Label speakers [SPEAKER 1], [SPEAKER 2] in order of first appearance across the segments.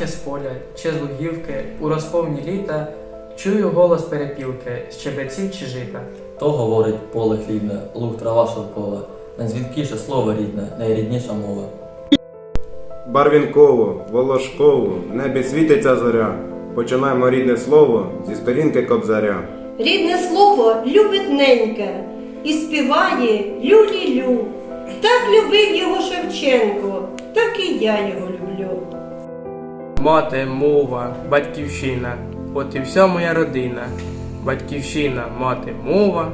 [SPEAKER 1] наче з поля чи з лугівки, у розповні літа, чую голос перепілки, щебеців чи жита.
[SPEAKER 2] То говорить поле хлібне, луг трава шовкова, найзвідкіше слово рідне, найрідніша мова.
[SPEAKER 3] Барвінково, волошково, в небі світиться зоря. Починаємо рідне слово зі сторінки кобзаря.
[SPEAKER 4] Рідне слово любить неньке і співає лю-лі-лю. Так любив його Шевченко, так і я його люблю.
[SPEAKER 1] Мати, мова, батьківщина, от і вся моя родина. Батьківщина, мати, мова.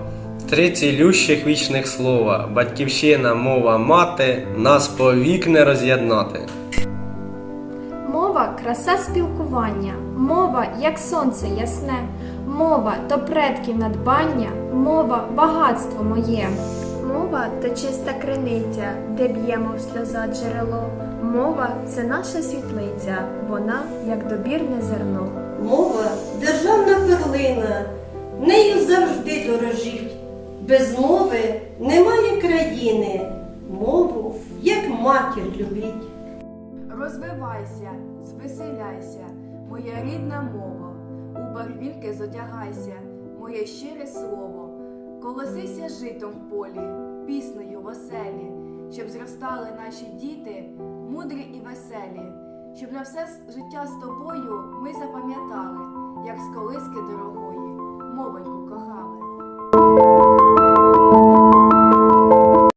[SPEAKER 5] Три цілющих вічних слова, батьківщина, мова, мати, нас повік не роз'єднати.
[SPEAKER 6] Мова краса спілкування, мова як сонце ясне, мова то предків надбання, мова багатство моє.
[SPEAKER 7] Мова то чиста криниця, де б'ємо в сльоза джерело. Мова це наша світлиця, вона як добірне зерно.
[SPEAKER 4] Мова державна перлина, нею завжди дорожіть. Без мови немає країни, мову як матір любіть.
[SPEAKER 8] Розвивайся, звеселяйся, моя рідна мова, у барвінки зодягайся, моє щире слово, колосися житом в полі, піснею веселі, щоб зростали наші діти, мудрі і веселі, щоб на все життя з тобою ми запам'ятали, як з колиски дорогої,